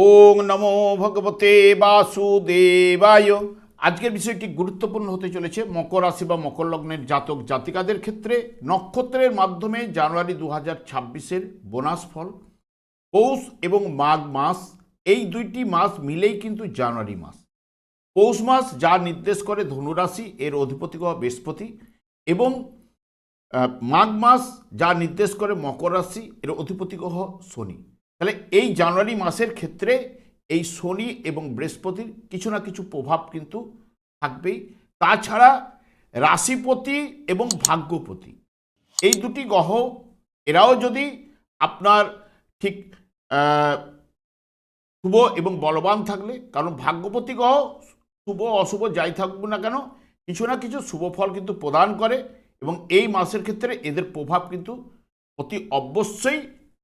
ওং নমো ভগবতে বাসুদেবায়। আজকের বিষয়টি গুরুত্বপূর্ণ হতে চলেছে, মকর রাশি বা মকর লগ্নের জাতক জাতিকাদের ক্ষেত্রে। নক্ষত্রের মাধ্যমে জানুয়ারি দু হাজার ছাব্বিশের বোনাস ফল, পৌষ এবং মাঘ মাস, এই দুইটি মাস মিলেই কিন্তু জানুয়ারি মাস। পৌষ মাস যা নির্দেশ করে ধনুরাশি, এর অধিপতি গ্রহ বৃহস্পতি এবং মাঘ মাস যা নির্দেশ করে মকর রাশি, এর অধিপতি গ্রহ শনি। তাহলে এই জানুয়ারি মাসের ক্ষেত্রে এই শনি এবং বৃহস্পতির কিছু না কিছু প্রভাব কিন্তু থাকবেই। তাছাড়া রাশিপতি এবং ভাগ্যপতি, এই দুটি গ্রহ, এরাও যদি আপনার ঠিক শুভ এবং বলবান থাকলে, কারণ ভাগ্যপতি গ্রহ শুভ, অশুভ যাই থাকবে না কেন, কিছু না কিছু শুভ ফল কিন্তু প্রদান করে এবং এই মাসের ক্ষেত্রে এদের প্রভাব কিন্তু অতি অবশ্যই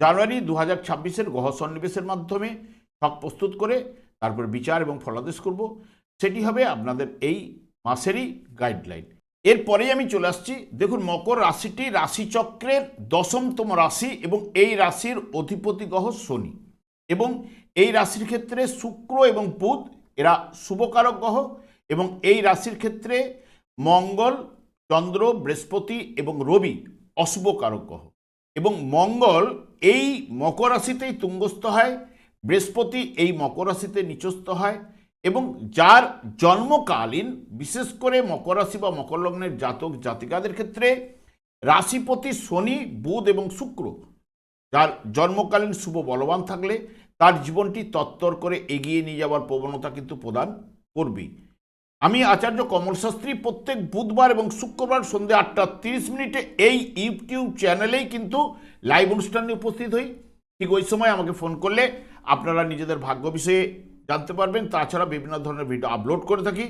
জানুয়ারি দু হাজার ছাব্বিশের গ্রহ সন্নিবেশের মাধ্যমে ছক প্রস্তুত করে তারপর বিচার এবং ফলাদেশ করব। সেটি হবে আপনাদের এই মাসেরই গাইডলাইন এরপরেই আমি চলে আসছি। দেখুন, মকর রাশিটি রাশিচক্রের দশমতম রাশি এবং এই রাশির অধিপতি গ্রহ শনি এবং এই রাশির ক্ষেত্রে শুক্র এবং বুধ, এরা শুভকারক গ্রহ এবং এই রাশির ক্ষেত্রে মঙ্গল, চন্দ্র, বৃহস্পতি এবং রবি অশুভকারক গ্রহ এবং মঙ্গল এই মকর রাশিতেই তুঙ্গস্থ হয়, বৃহস্পতি এই মকর রাশিতে নিচস্থ হয় এবং যার জন্মকালীন, বিশেষ করে মকর রাশি বা মকর লগ্নের জাতক জাতিকাদের ক্ষেত্রে রাশিপতি শনি, বুধ এবং শুক্র, যার জন্মকালীন শুভ বলবান থাকলে তার জীবনটি তত্তর করে এগিয়ে নিয়ে যাওয়ার প্রবণতা কিন্তু প্রদান করবেই। আমি আচার্য কমল শাস্ত্রী প্রত্যেক বুধবার এবং শুক্রবার সন্ধ্যে আটটা তিরিশ মিনিটে এই ইউটিউব চ্যানেলেই কিন্তু লাইভ অনুষ্ঠানে উপস্থিত হই। ঠিক ওই সময় আমাকে ফোন করলে আপনারা নিজেদের ভাগ্য বিষয়ে জানতে পারবেন। তাছাড়া বিভিন্ন ধরনের ভিডিও আপলোড করে থাকি।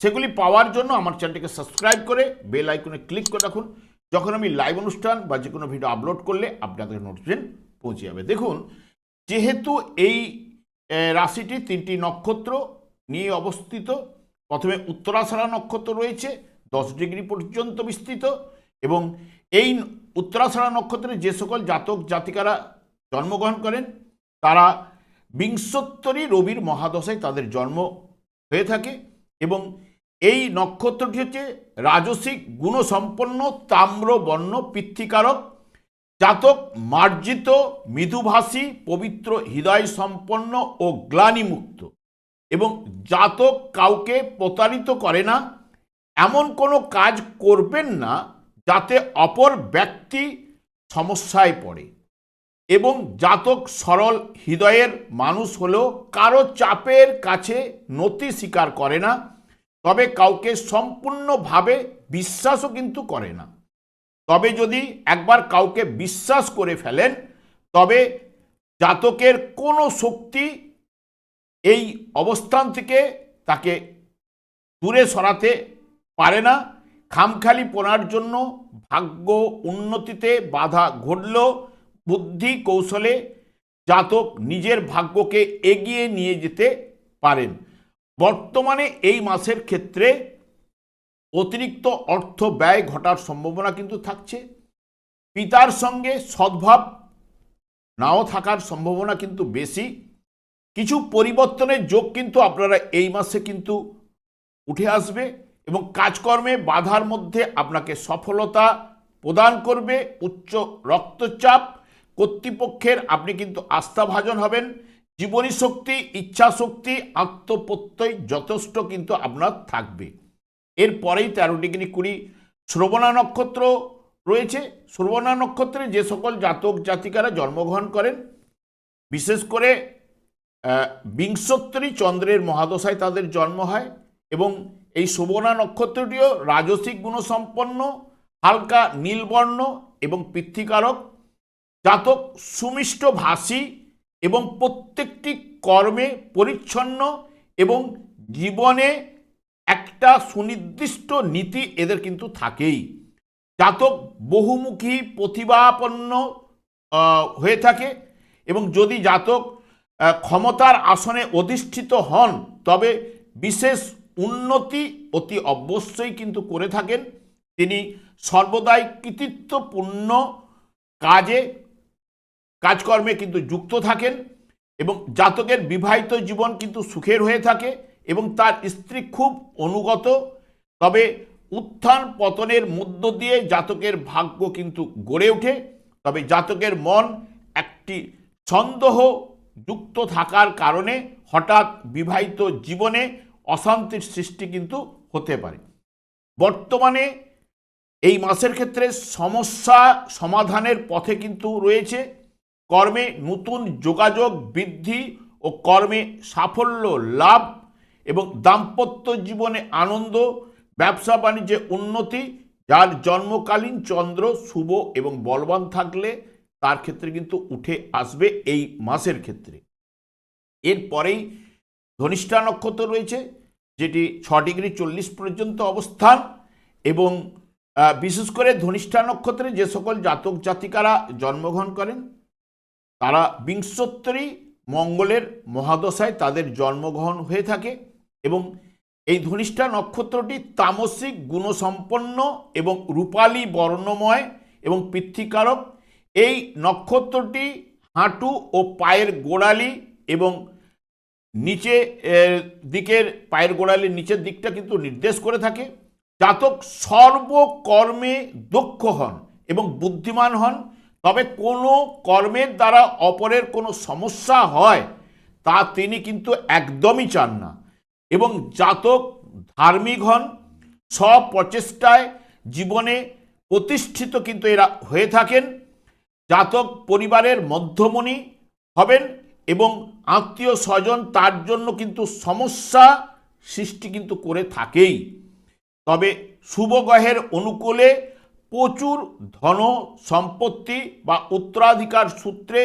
সেগুলি পাওয়ার জন্য আমার চ্যানেলটিকে সাবস্ক্রাইব করে বেল আইকনে ক্লিক করে রাখুন। যখন আমি লাইভ অনুষ্ঠান বা যে কোনো ভিডিও আপলোড করলে আপনাদের নোটিফিকেশন পৌঁছে যাবে। দেখুন, যেহেতু এই রাশিটি তিনটি নক্ষত্র নিয়ে অবস্থিত, প্রথমে উত্তরাষাঢ়া নক্ষত্র রয়েছে, দশ ডিগ্রি পর্যন্ত বিস্তৃত এবং এই উত্তরাষাঢ়া নক্ষত্রে যে সকল জাতক জাতিকারা জন্মগ্রহণ করেন, তারা বিংশোত্তরী রবির মহাদশায় তাদের জন্ম হয়ে থাকে এবং এই নক্ষত্রটি হচ্ছে রাজসিক গুণসম্পন্ন তাম্র বর্ণ পিতৃকারক, জাতক মার্জিত, মৃদুভাষী, পবিত্র হৃদয় সম্পন্ন ও গ্লানিমুক্ত এবং জাতক কাউকে প্রতারিত করে না, এমন কোনো কাজ করবেন না যাতে অপর ব্যক্তি সমস্যায় পড়ে এবং জাতক সরল হৃদয়ের মানুষ হলেও কারও চাপের কাছে নতি স্বীকার করে না, তবে কাউকে সম্পূর্ণভাবে বিশ্বাসও কিন্তু করে না। তবে যদি একবার কাউকে বিশ্বাস করে ফেলেন, তবে জাতকের কোনো শক্তি এই অবস্থান থেকে তাকে দূরে সরাতে পারে না। খামখালি পোনার জন্য ভাগ্য উন্নতিতে বাধা ঘটলেও বুদ্ধি কৌশলে জাতক নিজের ভাগ্যকে এগিয়ে নিয়ে যেতে পারেন। বর্তমানে এই মাসের ক্ষেত্রে অতিরিক্ত অর্থ ব্যয় ঘটার সম্ভাবনা কিন্তু থাকছে। পিতার সঙ্গে সদ্ভাব নাও থাকার সম্ভাবনা কিন্তু বেশি। কিছু পরিবর্তনের যোগ কিন্তু আপনারা এই মাসে কিন্তু উঠে আসবে। এবং কাজকর্মে বাধার মধ্যে আপনাকে সফলতা প্রদান করবে, উচ্চ রক্তচাপ, কর্তৃপক্ষের আপনি কিন্তু আস্থাভাজন হবেন, জীবনী শক্তি, ইচ্ছা শক্তি, আত্মপ্রত্যয় যথেষ্ট কিন্তু আপনার থাকবে। এরপরেই তেরো ডিগ্রি কুড়ি শ্রবণা নক্ষত্র রয়েছে। শ্রবণা নক্ষত্রে যে সকল জাতক জাতিকারা জন্মগ্রহণ করেন, বিশেষ করে বিংশোত্তরী চন্দ্রের মহাদশায় তাদের জন্ম হয় এবং এই শোভনা নক্ষত্রটিও রাজসিক গুণসম্পন্ন, হালকা নীলবর্ণ এবং পিতৃকারক জাতক সুমিষ্ট ভাষী এবং প্রত্যেকটি কর্মে পরিচ্ছন্ন এবং জীবনে একটা সুনির্দিষ্ট নীতি এদের কিন্তু থাকেই। জাতক বহুমুখী, প্রতিভাপন্ন হয়ে থাকে এবং যদি জাতক ক্ষমতার আসনে অধিষ্ঠিত হন, তবে বিশেষ উন্নতি অতি অবশ্যই কিন্তু করে থাকেন। তিনি সর্বদাই কৃতিত্বপূর্ণ কাজে, কাজকর্মে কিন্তু যুক্ত থাকেন এবং জাতকের বিবাহিত জীবন কিন্তু সুখের হয়ে থাকে এবং তার স্ত্রী খুব অনুগত। তবে উত্থান পতনের মধ্য দিয়ে জাতকের ভাগ্য কিন্তু গড়ে ওঠে। তবে জাতকের মন একটি সন্দেহ যুক্ত থাকার কারণে হঠাৎ বিবাহিত জীবনে অশান্তির সৃষ্টি কিন্তু হতে পারে। বর্তমানে এই মাসের ক্ষেত্রে সমস্যা সমাধানের পথে কিন্তু রয়েছে। কর্মে নতুন যোগাযোগ বৃদ্ধি ও কর্মে সাফল্য লাভ এবং দাম্পত্য জীবনে আনন্দ, ব্যবসা বাণিজ্যে উন্নতি, যার জন্মকালীন চন্দ্র শুভ এবং বলবান থাকলে তার ক্ষেত্রে কিন্তু উঠে আসবে এই মাসের ক্ষেত্রে। এরপরেই ধনিষ্ঠা নক্ষত্র রয়েছে, যেটি ছ ডিগ্রি চল্লিশ পর্যন্ত অবস্থান এবং বিশেষ করে ধনিষ্ঠা নক্ষত্রে যে সকল জাতক জাতিকারা জন্মগ্রহণ করেন, তারা বিংশোত্তরী মঙ্গলের মহাদশায় তাদের জন্মগ্রহণ হয়ে থাকে এবং এই ধনিষ্ঠা নক্ষত্রটি তামসিক, গুণসম্পন্ন এবং রূপালী, বর্ণময় এবং পৃথ্বীকারক এই নক্ষত্রটি হাঁটু ও পায়ের গোড়ালি এবং নিচে দিকের পায়ের গোড়ালির নিচের দিকটা কিন্তু নির্দেশ করে থাকে। জাতক সর্বকর্মে দক্ষ হন এবং বুদ্ধিমান হন। তবে কোনো কর্মের দ্বারা অপরের কোনো সমস্যা হয়, তা তিনি কিন্তু একদমই চান না। এবং জাতক ধার্মিক হন, স্বপ্রচেষ্টায় জীবনে প্রতিষ্ঠিত কিন্তু এরা হয়ে থাকেন। জাতক পরিবারের মধ্যমণি হবেন এবং আত্মীয় স্বজন তার জন্য কিন্তু সমস্যা সৃষ্টি কিন্তু করে থাকেই। তবে শুভ গ্রহের অনুকূলে প্রচুর ধন সম্পত্তি বা উত্তরাধিকার সূত্রে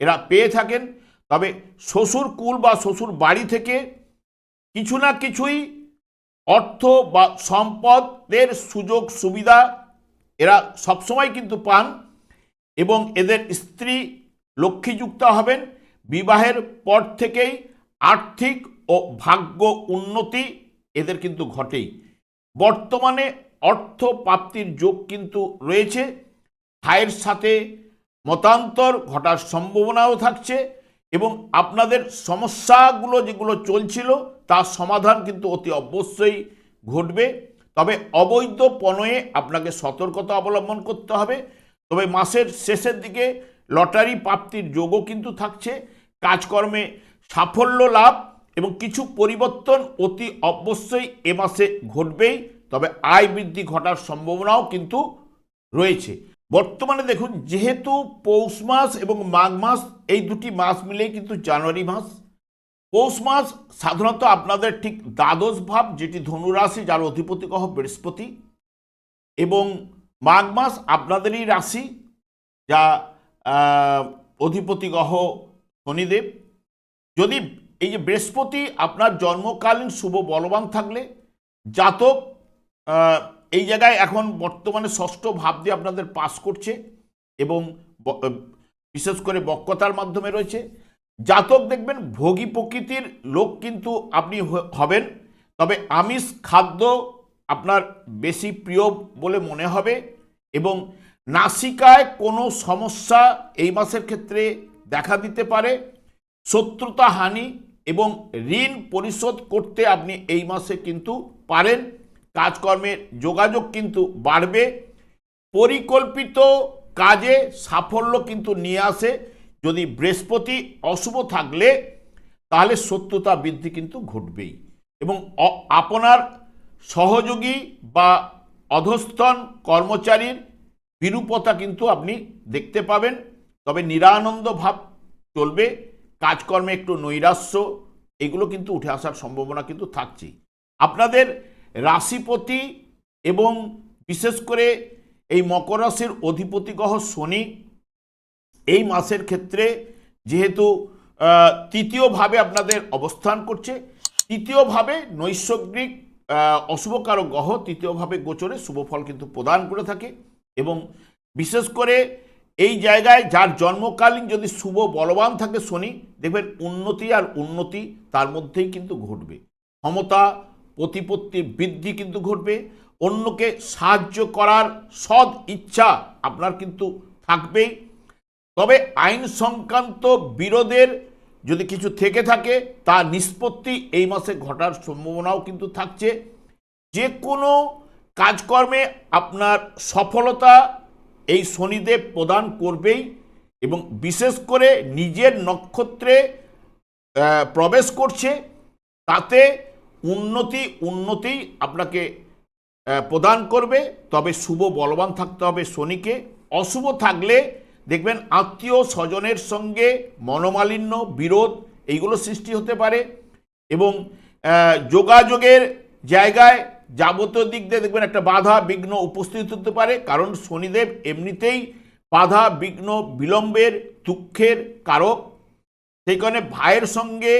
এরা পেয়ে থাকেন। তবে শ্বশুর কুল বা শ্বশুর বাড়ি থেকে কিছু না কিছুই অর্থ বা সম্পদের সুযোগ সুবিধা এরা সবসময় কিন্তু পান এবং এদের স্ত্রী লক্ষ্মীযুক্ত হবেন। বিবাহের পর থেকেই আর্থিক ও ভাগ্য উন্নতি এদের কিন্তু ঘটেই। বর্তমানে অর্থ প্রাপ্তির যোগ কিন্তু রয়েছে। ভাইয়ের সাথে মতান্তর ঘটার সম্ভাবনাও থাকছে এবং আপনাদের সমস্যাগুলো যেগুলো চলছিল তার সমাধান কিন্তু অতি অবশ্যই ঘটবে। তবে অবৈধ পণয়ে আপনাকে সতর্কতা অবলম্বন করতে হবে। তবে মাসের শেষের দিকে লটারি প্রাপ্তির যোগও কিন্তু থাকছে। কাজকর্মে সাফল্য লাভ এবং কিছু পরিবর্তন অতি অবশ্যই এ মাসে ঘটবেই, তবে আয় বৃদ্ধি ঘটার সম্ভাবনাও কিন্তু রয়েছে। বর্তমানে দেখুন, যেহেতু পৌষ মাস এবং মাঘ মাস, এই দুটি মাস মিলেই কিন্তু জানুয়ারি মাস। পৌষ মাস সাধারণত আপনাদের ঠিক দ্বাদশ ভাব, যেটি ধনুরাশি, যার অধিপতি কহ বৃহস্পতি। এবং মাঘ মাস আপনাদেরই রাশি, যা অধিপতি গ্রহ শনিদেব। যদি এই যে বৃহস্পতি আপনার জন্মকালীন শুভ বলবান থাকলে, জাতক এই জায়গায় এখন বর্তমানে ষষ্ঠ ভাব দিয়ে আপনাদের পাস করছে এবং বিশেষ করে বক্রতার মাধ্যমে রয়েছে। জাতক দেখবেন ভোগী প্রকৃতির লোক কিন্তু আপনি হবেন। তবে আমিষ খাদ্য আপনার বেশি প্রিয় বলে মনে হবে এবং নাসিকায় কোনো সমস্যা এই মাসের ক্ষেত্রে দেখা দিতে পারে, শত্রুতা হানি এবং ঋণ পরিশোধ করতে আপনি এই মাসে কিন্তু পারেন। কাজকর্মের যোগাযোগ কিন্তু বাড়বে, পরিকল্পিত কাজে সাফল্য কিন্তু নিয়ে আসে। যদি বৃহস্পতি অশুভ থাকলে, তাহলে সত্যতা বৃদ্ধি কিন্তু ঘটবেই এবং আপনার সহযোগী বা অধস্তন কর্মচারীর বিরূপতা কিন্তু আপনি দেখতে পাবেন, তবে নিরানন্দ ভাব চলবে, কাজকর্মে একটু নৈরাশ্য, এগুলো কিন্তু উঠে আসার সম্ভাবনা কিন্তু থাকছেই। আপনাদের রাশিপতি এবং বিশেষ করে এই মকর রাশির অধিপতি গ্রহ শনি এই মাসের ক্ষেত্রে যেহেতু তৃতীয়ভাবে আপনাদের অবস্থান করছে তৃতীয়ভাবে নৈসর্গিক অশুভকারক গ্রহ তৃতীয়ভাবে গোচরে শুভ ফল কিন্তু প্রদান করে থাকে। এবং বিশেষ করে এই জায়গায় যার জন্মকালীন যদি শুভ বলবান থাকে শনি, দেখবেন উন্নতি আর উন্নতি তার মধ্যেই কিন্তু ঘটবে। ক্ষমতা, প্রতিপত্তি বৃদ্ধি কিন্তু ঘটবে। অন্যকে সাহায্য করার সৎ ইচ্ছা আপনার কিন্তু থাকবেই। তবে আইন সংক্রান্ত বিরোধের যদি কিছু থেকে থাকে, তা নিষ্পত্তি এই মাসে ঘটার সম্ভাবনাও কিন্তু থাকছে। যে কোনো কাজকর্মে আপনার সফলতা এই শনিদেব প্রদান করবেই এবং বিশেষ করে নিজের নক্ষত্রে প্রবেশ করছে, তাতে উন্নতি উন্নতি আপনাকে প্রদান করবে। তবে শুভ বলবান থাকতে হবে শনিকে। অশুভ থাকলে দেখবেন আত্মীয় স্বজনের সঙ্গে মনোমালিন্য, বিরোধ এইগুলো সৃষ্টি হতে পারে এবং যোগাযোগের জায়গায় যাবতীয় দিক দিয়ে দেখবেন একটা বাধা, বিঘ্ন উপস্থিত হতে পারে। কারণ শনিদেব এমনিতেই বাধা, বিঘ্ন, বিলম্বের, দুঃখের কারক। সেই কারণে ভাইয়ের সঙ্গে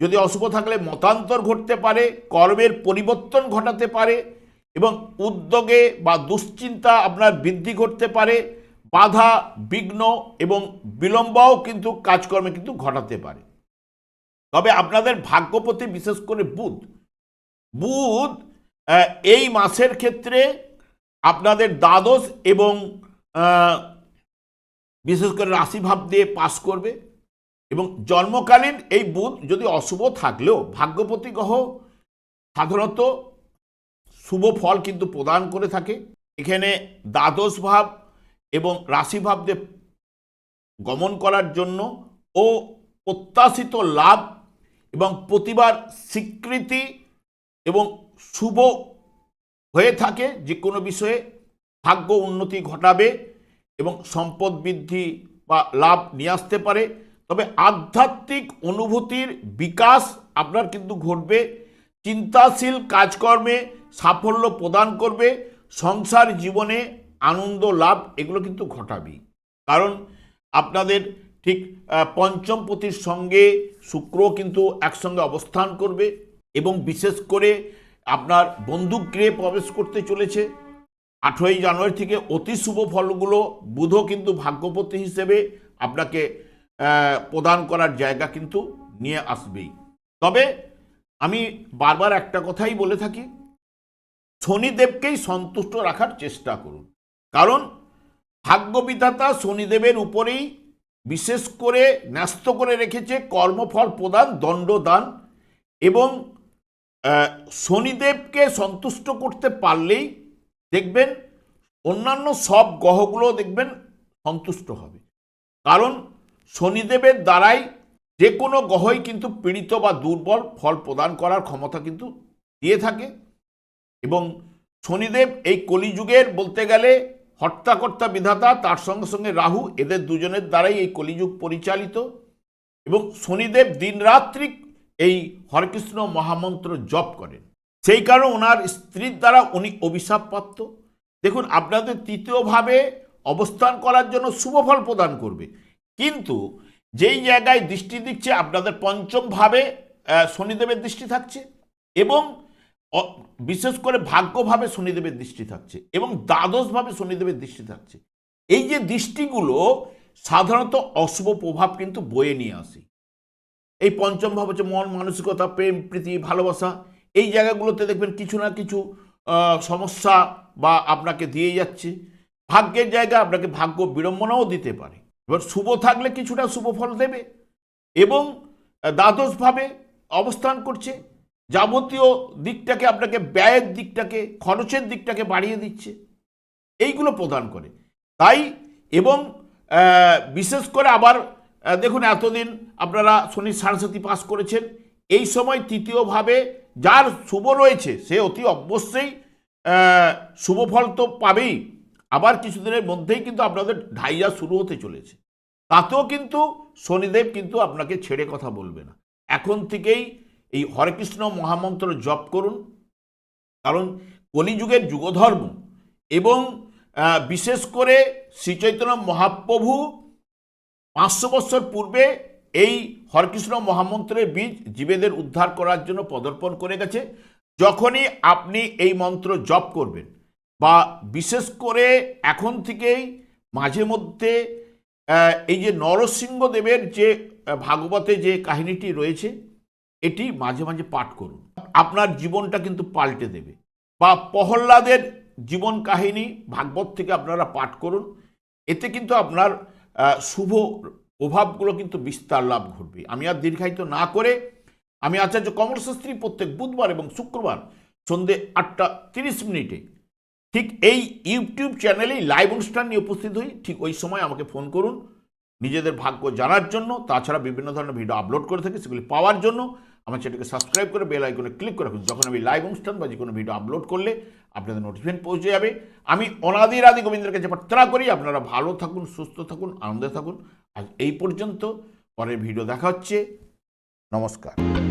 যদি অশুভ থাকলে মতান্তর ঘটতে পারে, কর্মের পরিবর্তন ঘটাতে পারে এবং উদ্যোগে বা দুশ্চিন্তা আপনার বৃদ্ধি ঘটতে পারে। বাধা, বিঘ্ন এবং বিলম্বও কিন্তু কাজকর্মে কিন্তু ঘটাতে পারে। তবে আপনাদের ভাগ্যপতি বিশেষ করে বুধ। বুধ এই মাসের ক্ষেত্রে আপনাদের দ্বাদশ এবং বিশেষ করে রাশিভাব দিয়ে পাস করবে। এবং জন্মকালীন এই বুধ যদি অশুভ থাকলেও ভাগ্যপতি গ্রহ সাধারণত শুভ ফল কিন্তু প্রদান করে থাকে। এখানে দ্বাদশ ভাব এবং রাশিভাব দিয়ে গমন করার জন্য ও প্রত্যাশিত লাভ এবং প্রতিবার স্বীকৃতি এবং শুভ হয়ে থাকে, যে কোনো বিষয়ে ভাগ্য উন্নতি ঘটাবে এবং সম্পদ বৃদ্ধি বা লাভ নিয়ে আসতে পারে। তবে আধ্যাত্মিক অনুভূতির বিকাশ আপনার কিন্তু ঘটবে। চিন্তাশীল কাজকর্মে সাফল্য প্রদান করবে। সংসার জীবনে আনন্দ, লাভ এগুলো কিন্তু ঘটাবেই। কারণ আপনাদের ঠিক পঞ্চম পতির সঙ্গে শুক্র কিন্তু একসঙ্গে অবস্থান করবে এবং বিশেষ করে আপনার বন্দুক গৃহে প্রবেশ করতে চলেছে। আঠেরোই জানুয়ারি থেকে অতি শুভ ফলগুলো বুধও কিন্তু ভাগ্যপতি হিসেবে আপনাকে প্রদান করার জায়গা কিন্তু নিয়ে আসবেই। তবে আমি বারবার একটা কথাই বলে থাকি, শনিদেবকেই সন্তুষ্ট রাখার চেষ্টা করুন। কারণ ভাগ্যবিধাতা শনিদেবের উপরেই বিশেষ করে ন্যস্ত করে রেখেছে কর্মফল প্রদান, দণ্ডদান এবং শনিদেবকে সন্তুষ্ট করতে পারলেই দেখবেন অন্যান্য সব গ্রহগুলো দেখবেন সন্তুষ্ট হবে। কারণ শনিদেবের দ্বারাই যে কোনো গ্রহই কিন্তু পীড়িত বা দুর্বল ফল প্রদান করার ক্ষমতা কিন্তু দিয়ে থাকে এবং শনিদেব এই কলিযুগের বলতে গেলে হর্তাকর্তা বিধাতা, তার সঙ্গে সঙ্গে রাহু এদের দুজনের দ্বারাই এই কলিযুগ পরিচালিত এবং শনিদেব দিনরাত্রি এই হরেকৃষ্ণ মহামন্ত্র জপ করেন। সেই কারণে ওনার স্ত্রীর দ্বারা উনি অভিশাপপ্রাপ্ত। দেখুন, আপনাদের তৃতীয়ভাবে অবস্থান করার জন্য শুভ ফল প্রদান করবে। কিন্তু যেই জায়গায় দৃষ্টি দিচ্ছে, আপনাদের পঞ্চমভাবে শনিদেবের দৃষ্টি থাকছে এবং বিশেষ করে ভাগ্যভাবে শনিদেবের দৃষ্টি থাকছে এবং দ্বাদশভাবে শনিদেবের দৃষ্টি থাকছে। এই যে দৃষ্টিগুলো, সাধারণত অশুভ প্রভাব কিন্তু বয়ে নিয়ে আসে। এই পঞ্চম ভাব হচ্ছে মন, মানসিকতা, প্রেম, প্রীতি, ভালোবাসা। এই জায়গাগুলোতে দেখবেন কিছু না কিছু সমস্যা বা আপনাকে দিয়ে যাচ্ছে। ভাগ্যের জায়গা আপনাকে ভাগ্য বিড়ম্বনাও দিতে পারে। এবার শুভ থাকলে কিছুটা শুভ ফল দেবে এবং দ্বাদশভাবে অবস্থান করছে। যাবতীয় দিকটাকে আপনাকে, ব্যয়ের দিকটাকে, খরচের দিকটাকে বাড়িয়ে দিচ্ছে। এইগুলো প্রদান করে। তাই এবং বিশেষ করে আবার দেখুন, এতদিন আপনারা শনি সারস্বতী পাস করেছেন। এই সময় তৃতীয়ভাবে যার শুভ রয়েছে, সে অতি অবশ্যই শুভ ফল তো পাবেই। আবার কিছুদিনের মধ্যেই কিন্তু আপনাদের ঢাইয়া শুরু হতে চলেছে। তাতেও কিন্তু শনিদেব কিন্তু আপনাকে ছেড়ে কথা বলবে না। এখন থেকেই এই হরেকৃষ্ণ মহামন্ত্র জপ করুন। কারণ কলিযুগের যুগধর্ম এবং বিশেষ করে শ্রীচৈতন্য মহাপ্রভু পাঁচশো বছর পূর্বে এই হরকৃষ্ণ মহামন্ত্রের বীজ জীবেদের উদ্ধার করার জন্য পদর্পণ করে গেছে। যখনই আপনি এই মন্ত্র জপ করবেন বা বিশেষ করে এখন থেকেই মাঝে মধ্যে এই যে নরসিংহদেবের যে ভাগবতে যে কাহিনীটি রয়েছে, এটি মাঝে মাঝে পাঠ করুন। আপনার জীবনটা কিন্তু পাল্টে দেবে। বা প্রহ্লাদের জীবন কাহিনী ভাগবত থেকে আপনারা পাঠ করুন। এতে কিন্তু আপনার শুভ প্রভাবগুলো কিন্তু বিস্তার লাভ ঘটবে। আমি আর দীর্ঘায়িত না করে আমি আচার্য কমল শাস্ত্রী প্রত্যেক বুধবার এবং শুক্রবার সন্ধে আটটা তিরিশ মিনিটে ঠিক এই ইউটিউব চ্যানেলেই লাইভ অনুষ্ঠান নিয়ে উপস্থিত হই। ঠিক ওই সময় আমাকে ফোন করুন নিজেদের ভাগ্য জানার জন্য। তাছাড়া বিভিন্ন ধরনের ভিডিও আপলোড করে থাকি, সেগুলি পাওয়ার জন্য। আমার চ্যানেলকে সাবস্ক্রাইব করে বেল আইকনে ক্লিক করে রাখুন। যখন আমি লাইভ অনুষ্ঠান বা যে কোনো ভিডিও আপলোড করলে আপনাদের নোটিফিকেশন পৌঁছে যাবে। আমি অনাদির আদি গোবিন্দের কাছে প্রার্থনা করি, আপনারা ভালো থাকুন, সুস্থ থাকুন, আনন্দে থাকুন। আজ এই পর্যন্ত, পরের ভিডিও দেখা হচ্ছে। নমস্কার।